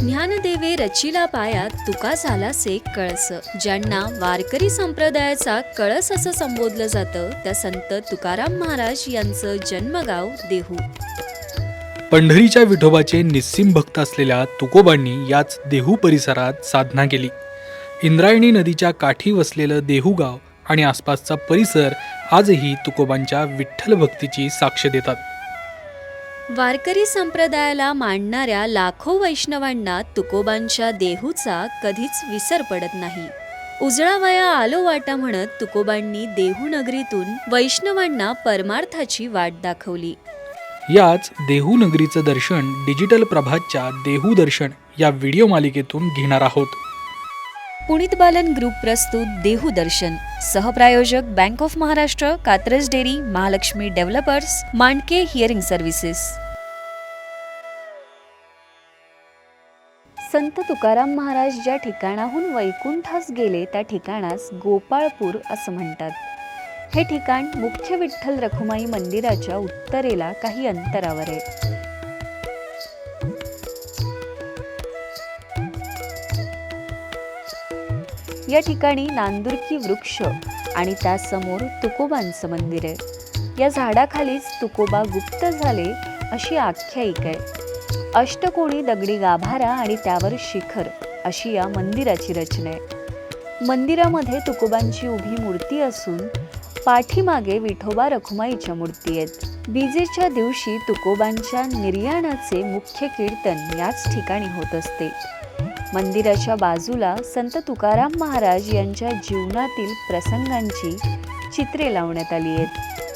ज्ञानदेवे रचिला पायात तुका झाला से कळस. ज्यांना वारकरी संप्रदायाचा कळस असं संबोधलं जातं त्या संत तुकाराम महाराज यांचं जन्मगाव देहू. पंढरीच्या विठोबाचे निस्सिम भक्त असलेल्या तुकोबांनी याच देहू परिसरात साधना केली. इंद्रायणी नदीच्या काठी वसलेलं देहू गाव आणि आसपासचा परिसर आजही तुकोबांच्या विठ्ठल भक्तीची साक्ष देतात. वारकरी संप्रदायाला मांडणाऱ्या लाखो वैष्णवांना तुकोबांच्या देहूचा कधीच विसर पडत नाही. उजळावया आलो वाटा म्हणत तुकोबांनी देहू नगरीतून वैष्णवांना परमार्थाची वाट दाखवली. याच देहू नगरीचं दर्शन डिजिटल प्रभातच्या देहू दर्शन या व्हिडिओ मालिकेतून घेणार आहोत. पुणित बालन ग्रुप प्रस्तुत देहू दर्शन. सहप्रायोजक bank of Maharashtra Katraj dairy Mahalaxmi developers Mandke hearing services Sant Tukaram Maharaj ज्या ठिकाणाहून वैकुंठास गेले त्या ठिकाणास गोपाळपूर असं म्हणतात. हे ठिकाण मुख्य विठ्ठल रखुमाई मंदिराच्या उत्तरेला काही अंतरावर आहे. या ठिकाणी नांदुरकी वृक्ष आणि त्यासमोर तुकोबांचं मंदिर आहे. या झाडाखालीच तुकोबा गुप्त झाले अशी आख्यायिका आहे. अष्टकोणी दगडी गाभारा आणि त्यावर शिखर अशी या मंदिराची रचना आहे. मंदिरामध्ये तुकोबांची उभी मूर्ती असून पाठीमागे विठोबा रखुमाईच्या मूर्ती आहेत. बीजेच्या दिवशी तुकोबांच्या निर्याणाचे मुख्य कीर्तन याच ठिकाणी होत असते. मंदिराच्या बाजूला संत तुकाराम महाराज यांच्या जीवनातील प्रसंगांची चित्रे लावण्यात आली आहेत.